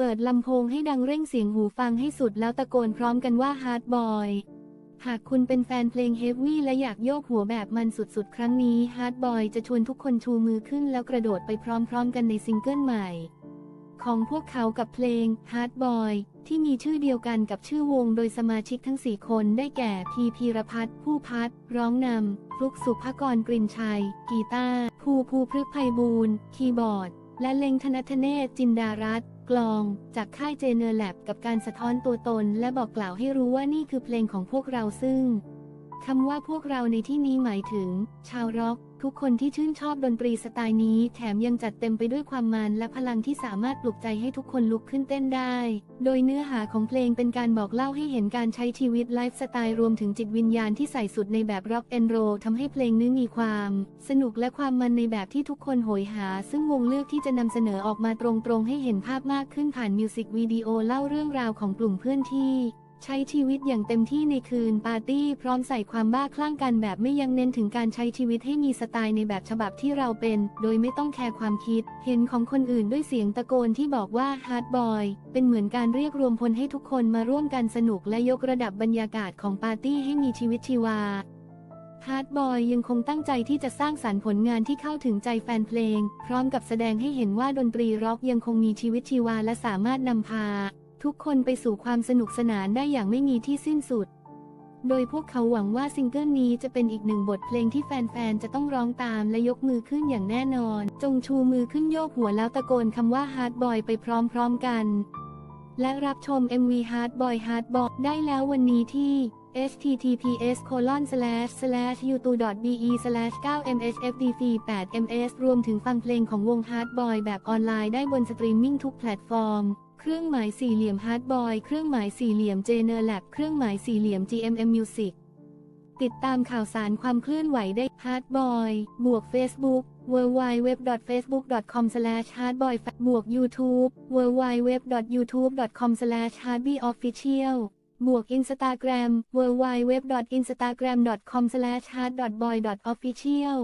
เปิดลำโพงให้ดังเร่งเสียงหูฟังให้สุดแล้วตะโกนพร้อมกันว่าฮาร์ดบอยหากคุณเป็นแฟนเพลงเฮฟวี่และอยากโยกหัวแบบมันสุดๆ ครั้งนี้ฮาร์ดบอยจะชวนทุกคนชูมือขึ้นแล้วกระโดดไปพร้อมๆ กันในซิงเกิลใหม่ ของพวกเขากับเพลง Hard Boy ที่มีชื่อเดียวกันกับชื่อวงโดยสมาชิกทั้ง 4 คนได้แก่ พีพีรพัฒน์ผู้พัดร้องนำฟลุกสุภกรกลิ่นชัย กีตาร์ภูภูพฤกษ์ไพบูลย์คีย์บอร์ด และเล็งธนัทเนศจินดารัตน์ กลองจากค่ายเจเนอร์แลบกับการสะท้อนตัวตน และบอกกล่าวให้รู้ว่านี่คือเพลงของพวกเราซึ่ง คำว่าพวกเราในที่นี้หมายถึง ชาวร็อก ทุกคนที่ชื่นชอบดนตรีสไตล์นี้ แถมยังจัดเต็มไปด้วยความมันและพลังที่สามารถปลุกใจให้ทุกคนลุกขึ้นเต้นได้ โดยเนื้อหาของเพลงเป็นการบอกเล่าให้เห็นการใช้ชีวิตไลฟ์สไตล์รวมถึงจิตวิญญาณที่ใส่สุดในแบบร็อกแอนด์โรทำให้เพลงนี้มีความ สนุกและความมันในแบบที่ทุกคนโหยหา ซึ่งวงเลือกที่จะนำเสนอออกมาตรงๆให้เห็นภาพมากขึ้นผ่านมิวสิกวิดีโอเล่าเรื่องราวของกลุ่มเพื่อนที่ ใช้ชีวิตอย่างเต็มที่ในคืนปาร์ตี้พร้อมใส่ความบ้าคลั่งกันแบบไม่ยังเน้นถึงการใช้ชีวิตให้มีสไตล์ในแบบฉบับที่เราเป็น โดยไม่ต้องแคร์ความคิด เห็นของคนอื่นด้วยเสียงตะโกนที่บอกว่าฮาร์ดบอยเป็นเหมือนการเรียกรวมพลให้ทุกคนมาร่วมกันสนุกและยกระดับบรรยากาศของปาร์ตี้ให้มีชีวิตชีวาฮาร์ดบอยยังคงตั้งใจที่จะสร้างสารรค์ผลงานที่เข้าถึงใจแฟนเพลง พร้อมกับแสดงให้เห็นว่าดนตรีร็อกยังคงมีชีวิตชีวาและสามารถนำพา ทุกคนไปสู่ความสนุกสนานได้อย่างไม่มีที่สิ้นสุด โดยพวกเขาหวังว่าซิงเกิลนี้จะเป็นอีกหนึ่งบทเพลงที่แฟนๆ จะต้องร้องตามและยกมือขึ้นอย่างแน่นอน จงชูมือขึ้นโยกหัวแล้วตะโกนคำว่า Hard Boy ไปพร้อมๆกัน และรับชม MV Hard Boy Hard Boy ได้แล้ววันนี้ที่ https youtube be 9 mhfd 8 ms รวมถึงฟังเพลงของวง Hard Boy แบบออนไลน์ได้บนสตรีมมิ่งทุกแพลตฟอร์ม เครื่องหมายสี่เหลี่ยม Hard Boy เครื่องหมายสี่เหลี่ยม j n e r Lab เครื่องหมายสี่เหลี่ยม GMM Music ติดตามข่าวสารความเคลื่อนไหวได้ Hard Boy บวก Facebook www.facebook.com/hardboy บวก YouTube w w w y o u t u b e c o m h a r d b y o f f i c i a l บวก Instagram www.instagram.com/hard.boy.official